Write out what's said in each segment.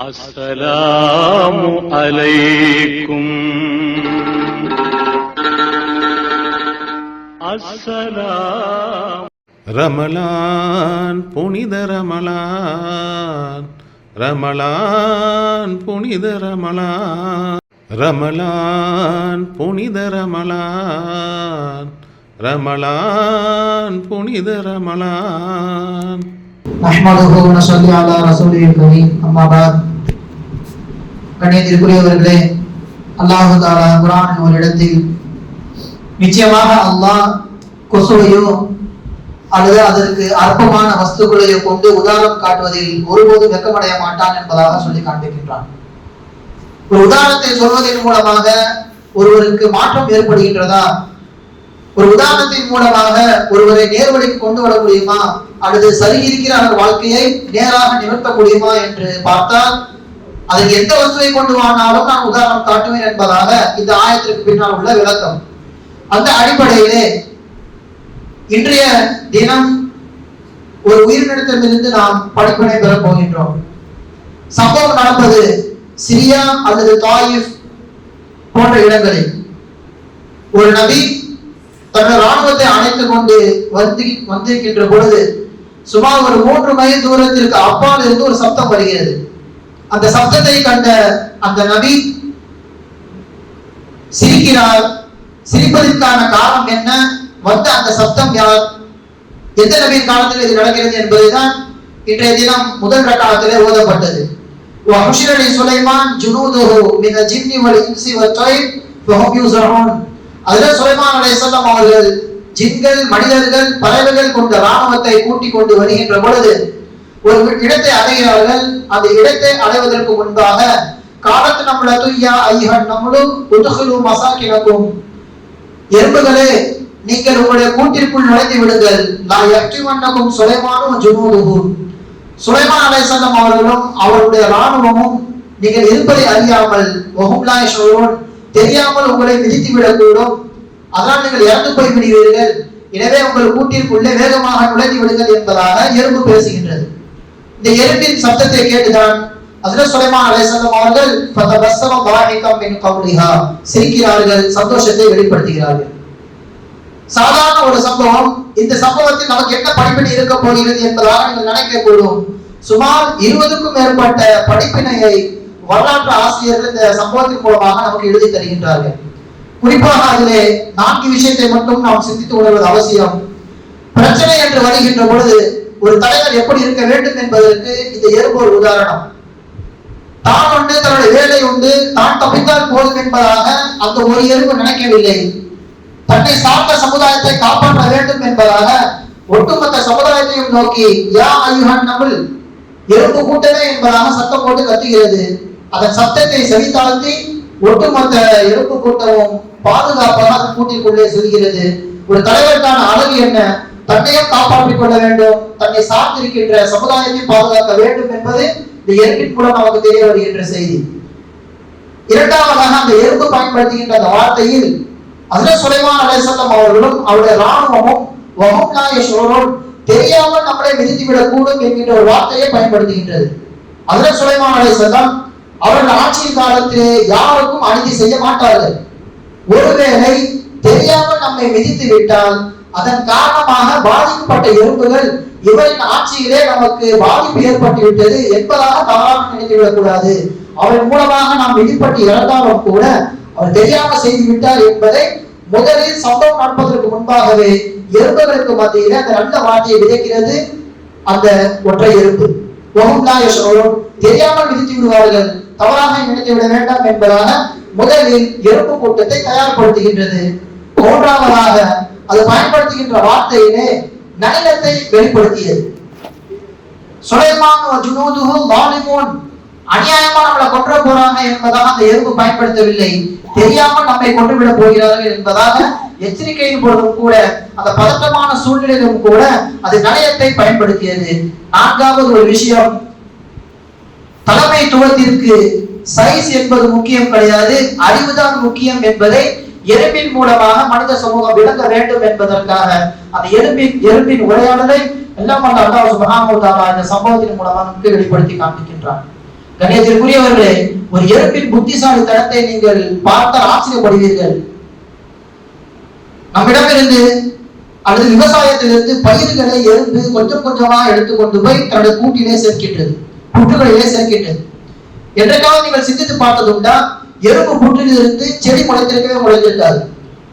السلام عليكم السلام ரமலான் புனித ரமலான் ரமலான் புனித ரமலான் ரமலான் புனித ரமலான் ரமலான் புனித ரமலான் நஹ்மதுஹு வனஸல்லி அலா ரசூலில் கரீம் அம்மா பாத் கண்ணியத்திற்குரியவர்களே அல்லாஹு தாலா குரான் ஒரு இடத்தில் நிச்சயமாக அல்லாஹ் கொசுவையோ அல்லது அதற்கு அற்பமான வஸ்துக்களையோ கொண்டு உதாரணம் காட்டுவதில் ஒருபோதும் வெட்கமடைய மாட்டான் என்பதாக சொல்லி காண்பிக்கின்றான். ஒரு உதாரணத்தை சொல்வதன் மூலமாக ஒருவருக்கு மாற்றம் ஏற்படுகின்றதா? ஒரு உதாரணத்தின் மூலமாக ஒருவரை நேர்வழிக்கு கொண்டு வர முடியுமா? அல்லது சரி இருக்கிற அவர் வாழ்க்கையை நேராக நிறுத்த முடியுமா என்று பார்த்தால் அதுக்கு எந்த வஸ்துவை கொண்டு வாங்கினாலும் நான் உதாரணம் காட்டுவேன் என்பதாக இந்த ஆயத்திற்கு பின்னால் உள்ள விளக்கம். அந்த அடிப்படையிலே இன்றைய தினம் ஒரு உயிரினத்திலிருந்து நாம் படிப்பினை பெறப் போகின்றோம். சம்பவம் நடப்பது சிரியா அல்லது தாயிஃப் போன்ற இடங்களில். ஒரு நபி தன்னுடைய ராணுவத்தை அணைத்துக் கொண்டு வந்து வந்திருக்கின்ற பொழுது சுமார் ஒரு மூன்று மைல் தூரத்திற்கு அப்பால் இருந்து ஒரு சப்தம் வருகிறது. அந்த சப்தத்தை கண்ட அந்த நபி சிரிக்கிறார் சிரிப்பதற்கான காரணம் என்ன வந்த அந்த சப்தம் யார் எந்த நபியின் காலத்தில் இது நடக்கிறது என்பதுதான் இன்றைய தினம் முதல் ரக்காலத்திலே ஓதப்பட்டது وحشر لسليمان جنوده من الجن والانس والطير فهم يوزعون அதுல சுலைமான் அலைஹிஸ்ஸலாம் அவர்கள் ஜின்கள் மனிதர்கள் பறவைகள் கொண்ட ராணுவத்தை கூட்டிக் கொண்டு வருகின்ற பொழுது ஒரு இடத்தை அடைகிறார்கள். அந்த இடத்தை அடைவதற்கு முன்பாக காலத்து நம்மள துய்யா ஐஹன் நம்மளும் உதுகுலு மசாக்கினக்கும். எறும்புகளே நீங்கள் உங்களுடைய கூட்டிற்குள் நுழைந்து விடுங்கள். நான் யக்திவண்ணக்கும் சுலைமானும் ஜுனூதுகும் சுலைமான் அலைசல்லம் அவர்களும் அவருடைய ராணுவமும் நீங்கள் இருப்பதை அறியாமல் வஹும்லாய் ஷுரூன் தெரியாமல் உங்களை மிதித்து விடக்கூடும் அதனால் நீங்கள் இறந்து போய் விடுவீர்கள் எனவே உங்கள் கூட்டிற்குள்ளே வேகமாக நுழைந்து விடுங்கள் என்பதாக எறும்பு பேசுகின்றது. இந்த எறும்பின் சப்தத்தை கேட்டுதான் ஹஜ்ரத் சுலைமான் அலைஹிஸ்ஸலாம் அவர்கள் ஃபதபஸ்ஸம தாஹிகம் மின் கவ்லிஹா சிரிக்கிறார்கள் சந்தோஷத்தை வெளிப்படுத்துகிறார்கள். சாதாரண ஒரு சம்பவம் இந்த சம்பவத்தில் நமக்கு என்ன படிப்பினை இருக்க போகிறது என்பதாக நீங்கள் நினைக்கக்கூடும். சுமார் இருபதுக்கும் மேற்பட்ட படிப்பினையை வரலாற்று ஆசிரியர்கள் இந்த சம்பவத்தின் மூலமாக நமக்கு எழுதி தருகின்றார்கள். குறிப்பாக அதிலே நான்கு விஷயத்தை மட்டும் நாம் சிந்தித்து உணர்வது அவசியம். பிரச்சனை என்று வருகின்ற பொழுது ஒரு தலைவர் எப்படி இருக்க வேண்டும் என்பதற்கு இந்த எறும்பு ஒரு உதாரணம். தான் உண்டு தன்னுடைய வேலை உண்டு தான் தப்பித்தால் போதும் என்பதாக அந்த ஒரு எறும்பு நினைக்கவில்லை. தன்னை சார்ந்த சமுதாயத்தை காப்பாற்ற வேண்டும் என்பதாக ஒட்டுமொத்த சமுதாயத்தையும் நோக்கி யா ஐயுஹன் நபுல் எறும்பு கூட்டமே என்பதாக சத்தம் போட்டு கத்துகிறது. அதன் சத்தத்தை சரித்தாழ்த்தி ஒட்டுமொத்த எறும்பு கூட்டமும் பாதுகாப்பாக அந்த கூட்டிற்குள்ளே செல்கிறது. ஒரு தலைவருக்கான அழகு என்ன? தன்னையும் காப்பாற்றிக் கொள்ள வேண்டும். தன்னை சார்ந்திருக்கின்ற சமுதாயத்தை பாதுகாக்க வேண்டும் என்பது இந்த எறும்பின் மூலம் நமக்கு தெரிய வருகின்ற செய்தி. இரண்டாவதாக அந்த எறும்பு பயன்படுத்துகின்ற அந்த வார்த்தையில் அதுல சுலைமான் அலேசல்லம் அவர்களும் அவருடைய ராணுவமும் வஹும்லா யஷ்உரூன் தெரியாமல் நம்மளை மிதித்து விடக்கூடும் என்கின்ற ஒரு வார்த்தையை பயன்படுத்துகின்றது. அதுல சுலைமான் அலேசல்லம் அவர்கள் ஆட்சியின் காலத்திலே யாருக்கும் அநீதி செய்ய மாட்டார்கள். ஒருவேளை தெரியாமல் நம்மை மிதித்து விட்டால் அதன் காரணமாக பாதிக்கப்பட்ட எறும்புகள் இவரின் ஆட்சியிலே நமக்கு பாதிப்பு ஏற்பட்டு விட்டது என்பதாக தவறாக நினைத்துவிடக் கூடாது அவரின் மூலமாக நாம் விதிப்பட்டு இறந்தாலும் கூட அவர் தெரியாம செய்து விட்டார் என்பதை முதலில் சம்பவம் நடப்பதற்கு முன்பாகவே எறும்புகளுக்கு மத்தியில அந்த நல்ல வார்த்தையை விதைக்கிறது அந்த ஒற்றை எறும்பு. ஒஹும்லா தெரியாமல் விதித்து விடுவார்கள். தவறாக நினைத்து விட வேண்டாம் என்பதாக முதலில் எறும்பு கூட்டத்தை தயார்படுத்துகின்றது. மூன்றாவதாக அது பயன்படுத்துகின்ற வார்த்தையிலே நலினத்தை வெளிப்படுத்தியது. சுலைமான் வ ஜுனூதுஹு அநியாயமா நம்மளை கொன்ற போறாங்க என்பதாக அந்த எறும்பு பயன்படுத்தவில்லை. தெரியாமல் நம்மை கொண்டு விட போகிறார்கள் என்பதாக எச்சரிக்கையின் போதும் கூட அந்த பதட்டமான சூழ்நிலையிலும் கூட அது நயத்தை பயன்படுத்தியது. நான்காவது ஒரு விஷயம் தலைமைத்துவத்திற்கு சைஸ் என்பது முக்கியம் கிடையாது அறிவுதான் முக்கியம் என்பதை எறும்பின் மூலமாக மனித சமூகம் விளங்க வேண்டும் என்பதற்காக அந்த எறும்பின் எறும்பின் உரையாடலை எல்லாம் வல்ல அல்லாஹ் சுப்ஹானஹு தஆலா இந்த சம்பவத்தின் மூலமாக நமக்கு வெளிப்படுத்தி காண்பிக்கின்றார் கணேசருக்குரியவர்களே ஒரு எறும்பின் புத்திசாலித்தனத்தை நீங்கள் பார்த்தால் ஆச்சரியப்படுவீர்கள். நம்மிடமிருந்து அல்லது விவசாயத்திலிருந்து பயிர்களை எறும்பு கொஞ்சம் கொஞ்சமா எடுத்துக்கொண்டு போய் தன்னுடைய கூட்டிலே சேர்க்கின்றது புற்றுகளிலே சேர்க்கின்றது. என்றைக்காவது நீங்கள் சிந்தித்து பார்த்ததுண்டா எறும்பு புற்றிலிருந்து செடி முளைத்திருக்கவே முளைத்திருக்காது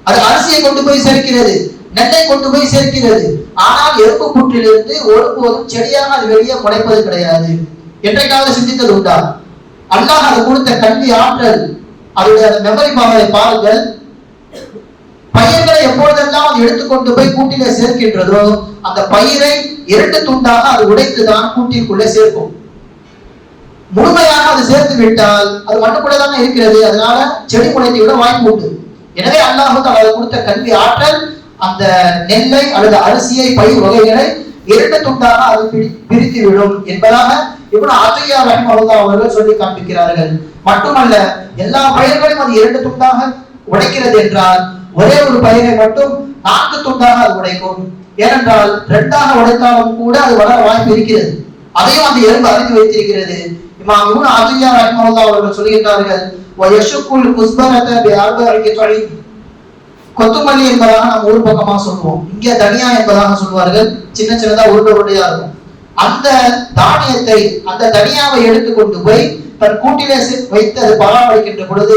அது அரிசியை கொண்டு போய் சேர்க்கிறது நெல்லை கொண்டு போய் சேர்க்கிறது. ஆனால் எறும்பு புற்றிலிருந்து ஒருபோதும் செடியாக அது வெளியே முளைப்பது கிடையாது. என்றைக்காவது சிந்தித்தது உண்டா? அல்லாஹ் அது கொடுத்த கல்வி ஆற்றல் அதனுடைய அந்த மெமரி பவரை பாருங்கள். பயிர்களை எப்பொழுதெல்லாம் அது எடுத்துக்கொண்டு போய் கூட்டிலே சேர்க்கின்றதோ அந்த பயிரை இரண்டு துண்டாக அது உடைத்துதான் கூட்டிற்குள்ளே சேர்க்கும். முழுமையாக அது சேர்த்து விட்டால் அது மண்ணுக்குள்ளே தானே இருக்கிறது. அதனால செடி முளைத்து விட வாய்ப்பு உண்டு. எனவே அல்லாஹு அதை கொடுத்த கல்வி ஆற்றல் அந்த நெல்லை அல்லது அரிசியை பயிர் வகைகளை இரண்டு துண்டாக அது பிரித்து விடும் என்பதாக இவ்வளவு ஆச்சரியா ரஹ்மஹுல்லா அவர்கள் சொல்லி காண்பிக்கிறார்கள். மட்டுமல்ல எல்லா பயிர்களையும் அது இரண்டு துண்டாக உடைக்கிறது என்றால் ஒரே ஒரு பயிரை மட்டும் நான்கு துண்டாக அது உடைக்கும். ஏனென்றால் இரண்டாக உடைத்தாலும் கூட அது வளர வாய்ப்பு இருக்கிறது. அதையும் அந்த எறும்பு அறிந்து வைத்திருக்கிறது. இமாம் இப்னு அதியா ரஹ்மத்துல்லாஹி அவர்கள் சொல்கிறார்கள் வயஷுக்குல் குஸ்பரத பிஅர்பஇ தொழில் கொத்துமல்லி என்பதாக நம்ம ஒரு பக்கமா சொல்லுவோம். இங்க தனியா என்பதாக சொல்வார்கள். சின்ன சின்னதா உருண்டை உருண்டையா இருக்கும். அந்த தானியத்தை அந்த தனியாவை எடுத்து கொண்டு போய் தன் கூட்டிலே வைத்து அது பராமரிக்கின்ற பொழுது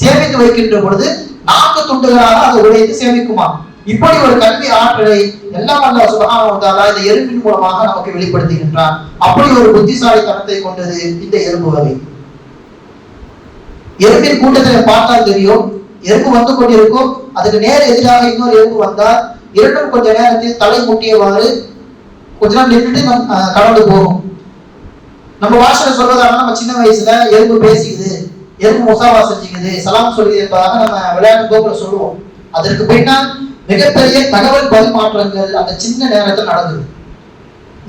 சேமித்து வைக்கின்ற பொழுது நான்கு துண்டுகளாக அதை உடைத்து சேமிக்குமா இப்படி ஒரு கல்வி ஆற்றலை எல்லாம் அல்ல சுபகான இந்த எறும்பின் மூலமாக நமக்கு வெளிப்படுத்துகின்றான். அப்படி ஒரு புத்திசாலித்தனத்தை கொண்டது இந்த எறும்பு வகை. எறும்பின் கூட்டத்தில் பார்த்தால் தெரியும் எறும்பு வந்து கொண்டிருக்கும் அதுக்கு நேர எதிராக இன்னொரு எறும்பு வந்தால் இரண்டும் கொஞ்ச நேரத்தில் தலை முட்டியவாறு கொஞ்ச நேரம் நின்றுட்டு அஹ் கடந்து போகும். நம்ம பாஷையில சொல்றதாக நம்ம சின்ன வயசுல எறும்பு பேசிக்குது எறும்பு முசாவா செஞ்சுக்குது சலாம் சொல்லுது என்பதாக நம்ம விளையாட்டு போக்குல சொல்லுவோம். அதற்கு பின்னால் மிகப்பெரிய தகவல் பரிமாற்றங்கள் அந்த சின்ன நேரத்தில் நடந்தது.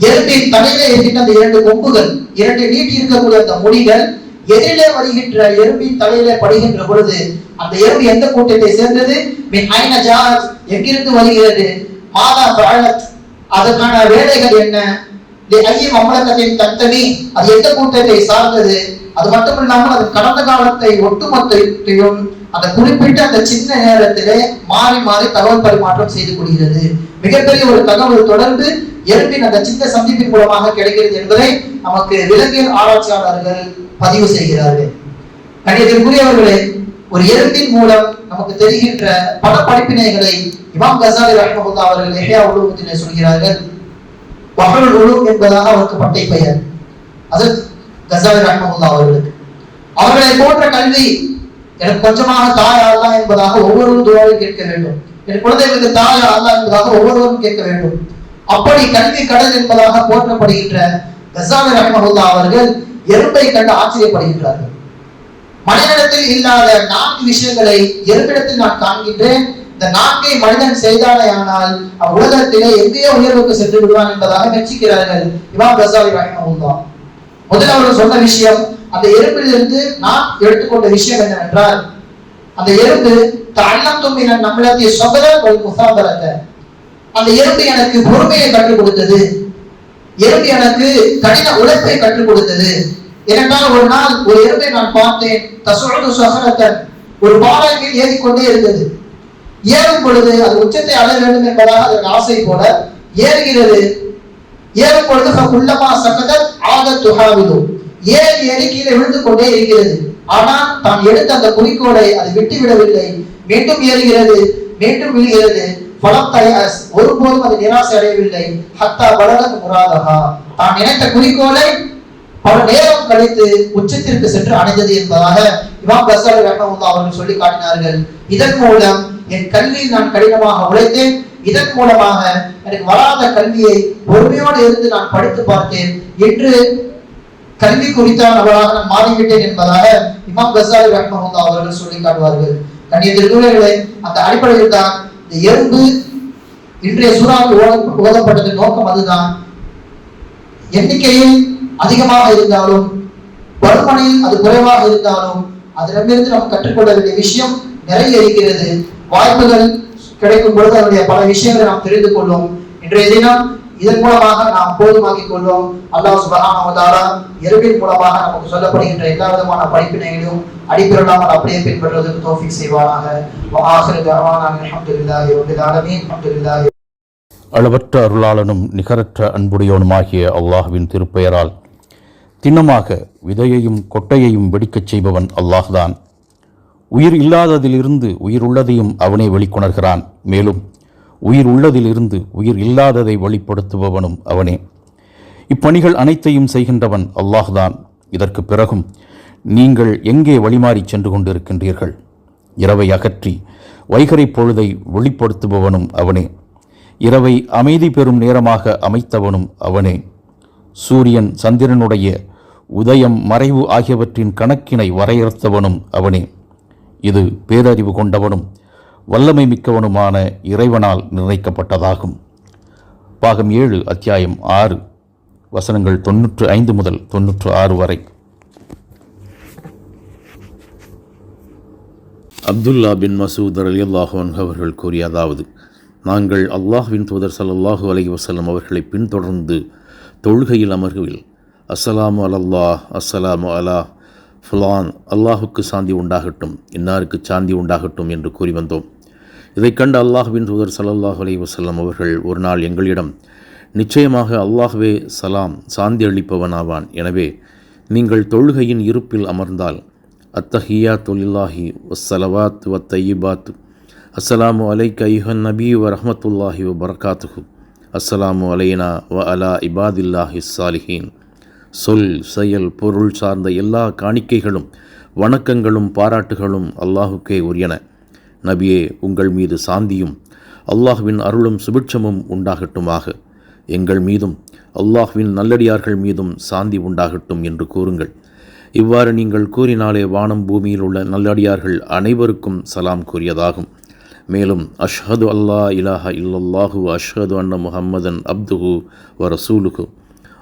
எறும்பின் தலையில இருக்கின்ற அந்த இரண்டு கொம்புகள் இரண்டு நீட்டி இருக்கக்கூடிய அந்த முடிகள் எதிரிலே வருகின்ற எறும்பின் தலையில படுகின்ற பொழுது அந்த எறும்பு எந்த கூட்டத்தை சேர்ந்தது? எங்கிருந்து வருகிறது? மாதா பழத் அதற்கான வேலைகள் என்ன? ஐய மம்மலக்கத்தின் தத்தமி அது எந்த கூட்டத்தை சார்ந்தது? அது மட்டும் இல்லாமல் அது கடந்த காலத்தை ஒட்டுமொத்தத்தையும் அந்த குறிப்பிட்ட அந்த சின்ன நேரத்திலே மாறி மாறி தகவல் பரிமாற்றம் செய்து கொள்கிறது. மிகப்பெரிய ஒரு தகவல் தொடர்ந்து எறும்பின் அந்த சின்ன சந்திப்பின் மூலமாக கிடைக்கிறது என்பதை நமக்கு விலங்கியல் ஆராய்ச்சியாளர்கள் பதிவு செய்கிறார்கள். கணிதத்திற்குரியவர்களே ஒரு எறும்பின் மூலம் நமக்கு தெரிகின்ற பல படிப்பினைகளை இமாம் கசாலி ரஹ்மஹுல்லா அவர்கள் எஹ்யா உலகத்திலே சொல்கிறார்கள். வஹருல் உலு என்பதாக அவருக்கு பட்டை பெயர். அது கசாலி ரஹ்மஹுல்லா அவர்களுக்கு. அவர்களை போன்ற கல்வி எனக்கு கொஞ்சமாக தாயா அல்லா என்பதாக ஒவ்வொருவரும் துவாவை கேட்க வேண்டும். என் குழந்தைகளுக்கு தாயா அல்லா என்பதாக ஒவ்வொருவரும் கேட்க வேண்டும். அப்படி கல்வி கடல் என்பதாக போற்றப்படுகின்ற கசாலி ரஹ்மஹுல்லா அவர்கள் எறும்பை கண்டு ஆச்சரியப்படுகின்றார்கள். மனிதனிடத்தில் இல்லாத நான்கு விஷயங்களை எறும்பிடத்தில் நான் காண்கின்றேன். இந்த நான்கை மனிதன் செய்தானே ஆனால் அவன் உலகத்திலே எங்கேயோ உயர்வுக்கு சென்று விடுவான் என்பதாக மெச்சிக்கிறார்கள் இமாம் கசாலி ரஹ்மஹுல்லா. முதல்ல அவர் சொன்ன விஷயம் அந்த எறும்பிலிருந்து நான் எடுத்துக்கொண்ட விஷயம் என்னவென்றால் அந்த எறும்பு தள்ளம் தும்பின நம்மளத்தை சொபர ஒரு முசாபரத்தை அந்த எறும்பு எனக்கு பொறுமையை கற்றுக் கொடுத்தது. எறும்பு எனக்கு கடின உழைப்பை கற்றுக் கொடுத்தது. ஏனென்றால் ஒரு நாள் ஒரு எறும்பை நான் பார்த்தேன். தசுழது சகரத்தன் ஒரு பாறை ஏறிக்கொண்டே இருந்தது. ஏறும் பொழுது அது உச்சத்தை அடைய வேண்டும் என்பதாக அதற்கு ஆசை போல ஏறுகிறது. ஏறும் பொழுது உள்ளமா சக்கதத் ஆக துகாவிதோ ஏறி ஏறி கீழே விழுந்து கொண்டே இருக்கிறது. ஆனால் தான் எடுத்த அந்த குறிக்கோளை அது விட்டு விடவில்லை மீண்டும் ஏறுகிறது மீண்டும் விழுகிறது. பலம் தயாஸ் ஒருபோதும் அது நிராசை அடையவில்லை. ஹத்தா பலகத் முராதகா தான் நினைத்த குறிக்கோளை பல நேரம் கழித்து உச்சத்திற்கு சென்று அடைந்தது என்பதாக இமாம் கசாலி ரஹ்மஹுல்லா அவர்கள் சொல்லி காட்டினார்கள். இதன் மூலம் என் கல்வியில் நான் கடினமாக உழைத்தேன். இதன் மூலமாக எனக்கு வராத கல்வியை பொறுமையோடு இருந்து நான் படித்து பார்த்தேன் என்று கல்வி குறித்த நபராக நான் மாறிவிட்டேன் என்பதாக இமாம் கசாலி ரஹ்மஹுல்லா அவர்கள் சொல்லி காட்டுவார்கள் கண்ணியத்திற்குள்ளே அந்த அடிப்படையில் தான் இந்த எறும்பு இன்றைய சூறாவில் ஓதப்பட்டது நோக்கம் அதுதான். எண்ணிக்கையில் அதிகமாக இருந்தாலும் பருமனில் அது குறைவாக இருந்தாலும் அதிலிருந்து நாம் கற்றுக்கொள்ள வேண்டிய விஷயம் நிறைய இருக்கிறது. வாய்ப்புகள் கிடைக்கும் பொழுது அதனுடைய பல விஷயங்களை நாம் தெரிந்து கொள்வோம். இன்றைய தினம் இதன் மூலமாக நாம் போதுமாக்கிக் கொள்வோம். அல்லாஹ் சுபஹானஹு வ மூலமாக நமக்கு சொல்லப்படுகின்ற எல்லா விதமான படிப்பினைகளையும் அடிப்பிரடாமல் அப்படியே பின்பற்றுவதற்கு தோஃபிக் செய்வானாக அளவற்ற அருளாளனும் நிகரற்ற அன்புடையவனுமாகிய அல்லாஹ்வின் திருப்பெயரால் திண்ணமாக விதையையும் கொட்டையையும் வெடிக்கச் செய்பவன் அல்லாஹ்தான். உயிர் இல்லாததிலிருந்து உயிர் உள்ளதையும் அவனே வெளிக்கொணர்கிறான். மேலும் உயிர் உள்ளதிலிருந்து உயிர் இல்லாததை வெளிப்படுத்துபவனும் அவனே. இப்பணிகள் அனைத்தையும் செய்கின்றவன் அல்லாஹ்தான். இதற்கு பிறகும் நீங்கள் எங்கே வழிமாறிச் சென்று கொண்டிருக்கின்றீர்கள்? இரவை அகற்றி வைகரை பொழுதை வெளிப்படுத்துபவனும் அவனே. இரவை அமைதி பெறும் நேரமாக அமைத்தவனும் அவனே. சூரியன் சந்திரனுடைய உதயம் மறைவு ஆகியவற்றின் கணக்கினை வரையறுத்தவனும் அவனே. இது பேரறிவு கொண்டவனும் வல்லமை மிக்கவனுமான இறைவனால் நிர்ணயிக்கப்பட்டதாகும். பாகம் ஏழு அத்தியாயம் ஆறு வசனங்கள் தொன்னூற்று ஐந்து முதல் தொன்னூற்று ஆறு வரை. அப்துல்லா பின் மசூத் அலி அல்லாஹன் அவர்கள் கூறியதாவது நாங்கள் அல்லாஹ்வின் தூதர் சல்லாஹூ அலி வசலம் அவர்களை பின்தொடர்ந்து தொழுகையில் அமர்வில் அஸ்ஸலாமு அலல்லாஹ் அஸ்ஸலாமு அலா ஃபுலான் அல்லாஹுக்கு சாந்தி உண்டாகட்டும் இன்னாருக்கு சாந்தி உண்டாகட்டும் என்று கூறி வந்தோம். இதைக் கண்ட அல்லாஹுவின் தூதர் சல்லாஹ் அலி வசல்லம் அவர்கள் ஒரு நாள் எங்களிடம் நிச்சயமாக அல்லாஹ்வே சலாம் சாந்தி அளிப்பவனாவான். எனவே நீங்கள் தொழுகையின் இருப்பில் அமர்ந்தால் அத்தஹியா தொலில்லாஹி வசலவாத் வத்தையிபாத் தையிபாத் அஸ்ஸலாமு அலைக்க ஐஹன் நபி வ ரஹமத்துல்லாஹி வ பரகாத்துஹு அஸ்ஸலாமு அலைனா வ அலா இபாதில்லாஹி சாலிஹீன் சொல் செயல் பொருள் சார்ந்த எல்லா காணிக்கைகளும் வணக்கங்களும் பாராட்டுகளும் அல்லாஹுக்கே உரியன. நபியே உங்கள் மீது சாந்தியும் அல்லாஹ்வின் அருளும் சுபிட்சமும் உண்டாகட்டுமாக. எங்கள் மீதும் அல்லாஹ்வின் நல்லடியார்கள் மீதும் சாந்தி உண்டாகட்டும் என்று கூறுங்கள். இவ்வாறு நீங்கள் கூறினாலே வானம் பூமியில் உள்ள நல்லடியார்கள் அனைவருக்கும் சலாம் கூறியதாகும். மேலும் அஷ்ஹது அல்லா இலாஹ இல்லல்லாஹு அஷ்ஹது அன்ன முஹம்மதன் அப்துஹு வ ரசூலுகு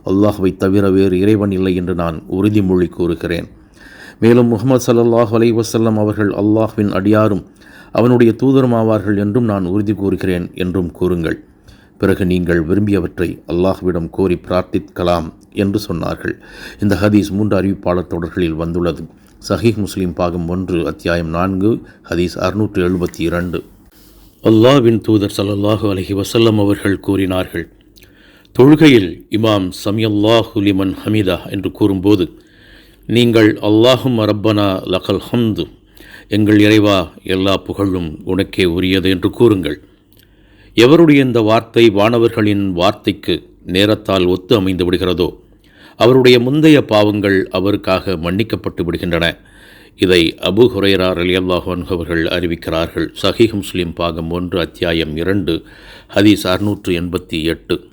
அல்லாஹுவை தவிர வேறு இறைவன் இல்லை என்று நான் உறுதிமொழி கூறுகிறேன். மேலும் முகமது சல்லாஹ் அலை வசல்லம் அவர்கள் அல்லாஹ்வின் அடியாரும் அவனுடைய தூதரும் ஆவார்கள் என்றும் நான் உறுதி கூறுகிறேன் என்றும் கூறுங்கள். பிறகு நீங்கள் விரும்பியவற்றை அல்லாஹ்விடம் கோரி பிரார்த்திக்கலாம் என்று சொன்னார்கள். இந்த ஹதீஸ் மூன்று அறிவிப்பாளர் தொடர்களில் வந்துள்ளது. சஹீஹ் முஸ்லீம் பாகம் ஒன்று அத்தியாயம் நான்கு ஹதீஸ் அறுநூற்று எழுபத்தி இரண்டு. அல்லாஹ்வின் தூதர் ஸல்லல்லாஹு அலஹி வசல்லம் அவர்கள் கூறினார்கள் தொழுகையில் இமாம் சமியல்லாஹு லிமன் ஹமிதா என்று கூறும்போது நீங்கள் அல்லாஹும் ரப்பனா லகல் ஹம்து எங்கள் இறைவா எல்லா புகழும் உனக்கே உரியது என்று கூறுங்கள். எவருடைய இந்த வார்த்தை வானவர்களின் வார்த்தைக்கு நேரத்தால் ஒத்து அமைந்து விடுகிறதோ அவருடைய முந்தைய பாவங்கள் அவருக்காக மன்னிக்கப்பட்டு விடுகின்றன. இதை அபு ஹுரேரா ரலியல்லாஹன் அவர்கள் அறிவிக்கிறார்கள். சஹீஹ் முஸ்லிம் பாகம் ஒன்று அத்தியாயம் இரண்டு ஹதீஸ் அறுநூற்று எண்பத்தி எட்டு.